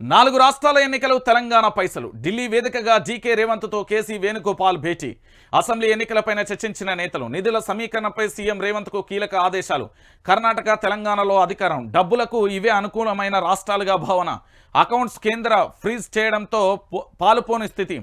నాలుగు రాష్ట్రాల ఎన్నికలు తెలంగాణ పైసలు. ఢిల్లీ వేదికగా జీకే రేవంత్తో కేసీ వేణుగోపాల్ భేటీ. అసెంబ్లీ ఎన్నికలపైన చర్చించిన నేతలు నిధుల సమీకరణపై సీఎం రేవంత్కు కీలక ఆదేశాలు. కర్ణాటక తెలంగాణలో అధికారం. డబ్బులకు ఇవే అనుకూలమైన రాష్ట్రాలుగా భావన. అకౌంట్స్ కేంద్ర ఫ్రీజ్ చేయడంతో పాలుపోని స్థితి.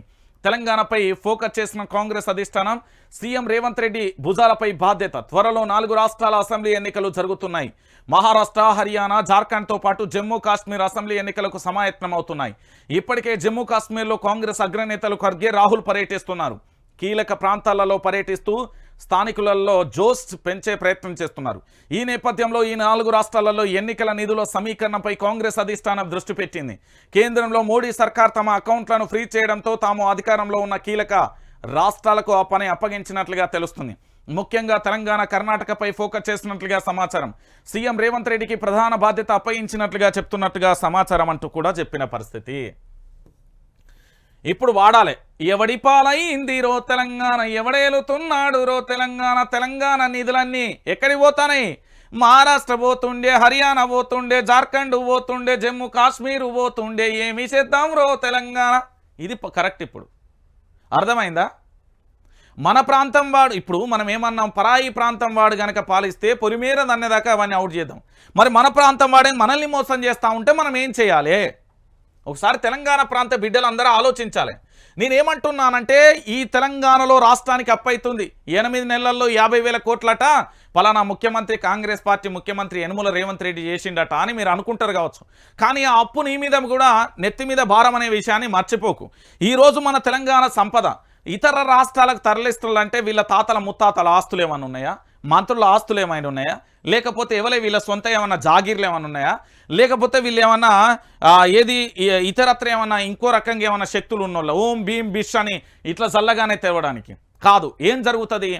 తెలంగాణపై ఫోకస్ చేసిన కాంగ్రెస్ అధిష్టానం సీఎం రేవంత్ రెడ్డి భుజాలపై బాధ్యత. త్వరలో నాలుగు రాష్ట్రాల అసెంబ్లీ ఎన్నికలు జరుగుతున్నాయి. మహారాష్ట్ర హర్యానా జార్ఖండ్తో పాటు జమ్మూ కాశ్మీర్ అసెంబ్లీ ఎన్నికలకు సమాయత్తమవుతున్నాయి ఇప్పటికే జమ్మూ కాశ్మీర్లో కాంగ్రెస్ అగ్రనేతలు ఖర్గే రాహుల్ పర్యటిస్తున్నారు. కీలక ప్రాంతాలలో పర్యటిస్తూ స్థానికులలో జోష్ పెంచే ప్రయత్నం చేస్తున్నారు. ఈ నేపథ్యంలో ఈ నాలుగు రాష్ట్రాలలో ఎన్నికల నిధుల సమీకరణపై కాంగ్రెస్ అధిష్టానం దృష్టి పెట్టింది. కేంద్రంలో మోడీ సర్కార్ తమ అకౌంట్లను ఫ్రీ చేయడంతో తాము అధికారంలో ఉన్న కీలక రాష్ట్రాలకు ఆ పని అప్పగించినట్లుగా తెలుస్తుంది. ముఖ్యంగా తెలంగాణ కర్ణాటకపై ఫోకస్ చేసినట్లుగా సమాచారం. సీఎం రేవంత్ రెడ్డికి ప్రధాన బాధ్యత అప్పగించినట్లుగా చెప్తున్నట్టుగా సమాచారం అంటూ కూడా చెప్పిన పరిస్థితి. ఇప్పుడు వాడాలి. ఎవడి పాలైంది రో తెలంగాణ ఎవడేలుతున్నాడు రో తెలంగాణ తెలంగాణ నిధులన్నీ ఎక్కడికి పోతాయి మహారాష్ట్ర పోతుండే హర్యానా పోతుండే జార్ఖండ్ పోతుండే జమ్మూ కాశ్మీర్ పోతుండే ఏమి చేద్దాం రో తెలంగాణ? ఇది కరెక్ట్ ఇప్పుడు. అర్థమైందా? మన ప్రాంతం వాడు ఇప్పుడు మనం ఏమన్నాం? పరాయి ప్రాంతం వాడు కనుక పాలిస్తే పొలిమేర దన్నేదాకా అవన్నీ అవుట్ చేద్దాం. మరి మన ప్రాంతం వాడే మనల్ని మోసం చేస్తూ ఉంటే మనం ఏం చేయాలి? ఒకసారి తెలంగాణ ప్రాంత బిడ్డలు అందరూ ఆలోచించాలి. నేనేమంటున్నానంటే ఈ తెలంగాణలో రాష్ట్రానికి అప్పైతుంది. ఎనిమిది నెలల్లో యాభై వేల కోట్లట పలానా ముఖ్యమంత్రి కాంగ్రెస్ పార్టీ ముఖ్యమంత్రి యనుమల రేవంత్ రెడ్డి చేసిండట అని మీరు అనుకుంటారు కావచ్చు. కానీ ఆ అప్పు నీ మీద కూడా నెత్తి మీద భారం అనే విషయాన్ని మర్చిపోకు. ఈరోజు మన తెలంగాణ సంపద ఇతర రాష్ట్రాలకు తరలిస్తుందంటే వీళ్ళ తాతల ముత్తాతల ఆస్తులు ఏమైనా ఉన్నాయా? మంత్రుల ఆస్తులు ఏమైనా ఉన్నాయా? లేకపోతే ఎవలే వీళ్ళ సొంత ఏమన్నా జాగీర్లు ఏమైనా ఉన్నాయా? లేకపోతే వీళ్ళు ఏమన్నా ఏది ఇతరత్ర ఏమన్నా ఇంకో రకంగా ఏమన్నా శక్తులు ఉన్నోళ్ళు? ఓం భీం బిష్ అని ఇట్లా చల్లగానే తేవడానికి కాదు ఏం జరుగుతుంది?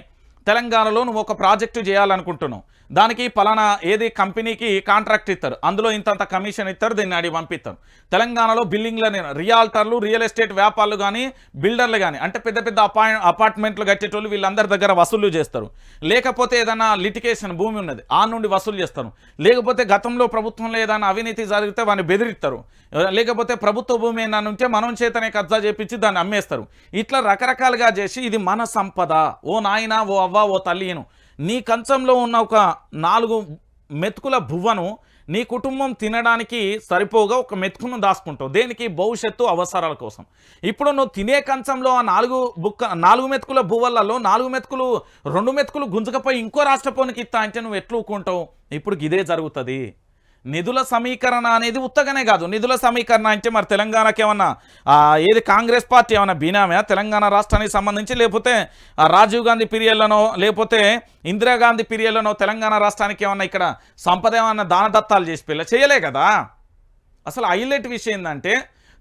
తెలంగాణలో నువ్వు ఒక ప్రాజెక్టు చేయాలనుకుంటున్నావు. దానికి పలానా ఏది కంపెనీకి కాంట్రాక్ట్ ఇస్తారు. అందులో ఇంతంత కమిషన్ ఇస్తారు దీన్ని అడిగి పంపిస్తారు. తెలంగాణలో బిల్డింగ్లని రియాల్టర్లు రియల్ ఎస్టేట్ వ్యాపారులు కానీ బిల్డర్లు కానీ అంటే పెద్ద పెద్ద అపా అపార్ట్మెంట్లు కట్టేటోళ్ళు వీళ్ళందరి దగ్గర వసూలు చేస్తారు. లేకపోతే ఏదైనా లిటికేషన్ భూమి ఉన్నది ఆ నుండి వసూలు చేస్తారు. లేకపోతే గతంలో ప్రభుత్వంలో ఏదైనా అవినీతి జరిగితే వాడిని బెదిరిస్తారు. లేకపోతే ప్రభుత్వ భూమి ఏదైనా ఉంటే మనం చేతనే కబ్జా చేపించి దాన్ని అమ్మేస్తారు. ఇట్లా రకరకాలుగా చేసి ఇది మన సంపద. ఓ నాయన ఓ అవ్వ ఓ తల్లిను నీ కంచంలో ఉన్న ఒక నాలుగు మెతుకుల బువ్వను నీ కుటుంబం తినడానికి సరిపోగా ఒక మెతుకును దాచుకుంటావు. దేనికి? భవిష్యత్తు అవసరాల కోసం. ఇప్పుడు నువ్వు తినే కంచంలో ఆ నాలుగు బుక్క నాలుగు మెతుకుల బువ్వలలో నాలుగు మెతుకులు రెండు మెతుకులు గుంజకపోయి ఇంకో రాష్ట్రపోనికి ఇస్తా అంటే నువ్వు ఎట్లా ఇప్పుడు ఇదే జరుగుతుంది. నిధుల సమీకరణ అనేది ఉత్తగానే కాదు. నిధుల సమీకరణ అంటే మరి తెలంగాణకి ఏమన్నా ఏది కాంగ్రెస్ పార్టీ ఏమన్నా బీనామే తెలంగాణ రాష్ట్రానికి సంబంధించి లేకపోతే రాజీవ్ గాంధీ పీరియడ్లోనో లేకపోతే ఇందిరాగాంధీ పీరియడ్లోనో తెలంగాణ రాష్ట్రానికి ఏమన్నా ఇక్కడ సంపద ఏమన్నా దానదత్తాలు చేసి పిల్ల చేయలే కదా? అసలు హైలైట్ విషయం ఏంటంటే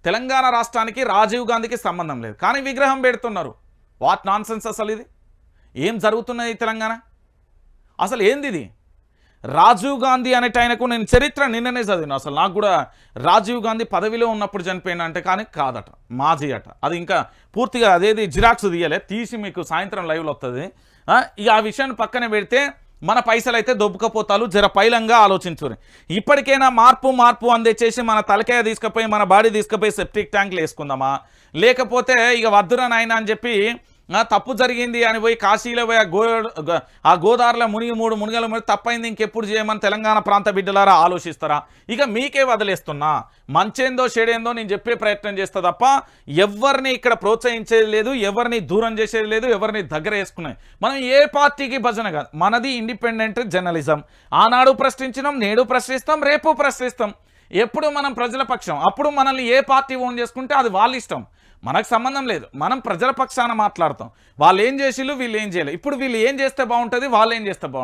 తెలంగాణ రాష్ట్రానికి రాజీవ్ గాంధీకి సంబంధం లేదు. కానీ విగ్రహం పెడుతున్నారు. వాట్ నాన్ అసలు ఇది? ఏం జరుగుతున్నది తెలంగాణ? అసలు ఏంది ఇది? రాజీవ్ గాంధీ అనేట ఆయనకు నేను చరిత్ర నిన్ననే చదివిన. అసలు నాకు కూడా రాజీవ్ గాంధీ పదవిలో ఉన్నప్పుడు చనిపోయిన అంటే కానీ కాదట మాజీ అట. అది ఇంకా పూర్తిగా అదేది జిరాక్స్ తీయలే తీసి మీకు సాయంత్రం లైవ్లో వస్తుంది ఇక ఆ విషయాన్ని పక్కన పెడితే మన పైసలు అయితే దొబ్బకపోతాలు జర పైలంగా ఆలోచించురు ఇప్పటికైనా మార్పు మార్పు అందేచేసి మన తలకాయ తీసుకుపోయి మన బాడీ తీసుకుపోయి సెప్టిక్ ట్యాంక్లు వేసుకుందామా? లేకపోతే ఇక వద్దురా నాయన అని చెప్పి తప్పు జరిగింది అని పోయి కాశీలో పోయి ఆ గో ఆ గోదావరిలో మునిగి మూడు మునిగల మునిగి తప్పైంది ఇంకెప్పుడు చేయమని తెలంగాణ ప్రాంత బిడ్డలారా ఆలోచిస్తారా? ఇక మీకే వదిలేస్తున్నా. మంచేందో చెడేందో నేను చెప్పే ప్రయత్నం చేస్తా తప్ప ఎవరిని ఇక్కడ ప్రోత్సహించేది లేదు ఎవరిని దూరం చేసేది లేదు ఎవరిని దగ్గర వేసుకునేది. మనం ఏ పార్టీకి భజన కాదు. మనది ఇండిపెండెంట్ జర్నలిజం. ఆనాడు ప్రశ్నించినాం నేడు ప్రశ్నిస్తాం రేపు ప్రశ్నిస్తాం. ఎప్పుడు మనం ప్రజల పక్షం అప్పుడు మనల్ని ఏ పార్టీ ఓన్ చేసుకుంటే అది వాళ్ళ ఇష్టం. మనకు సంబంధం లేదు. మనం ప్రజల పక్షాన మాట్లాడతాం. వాళ్ళు ఏం చేసిళ్ళు వీళ్ళు ఏం చేయలేదు ఇప్పుడు వీళ్ళు ఏం చేస్తే బాగుంటుంది వాళ్ళు ఏం చేస్తే బాగుంటుంది?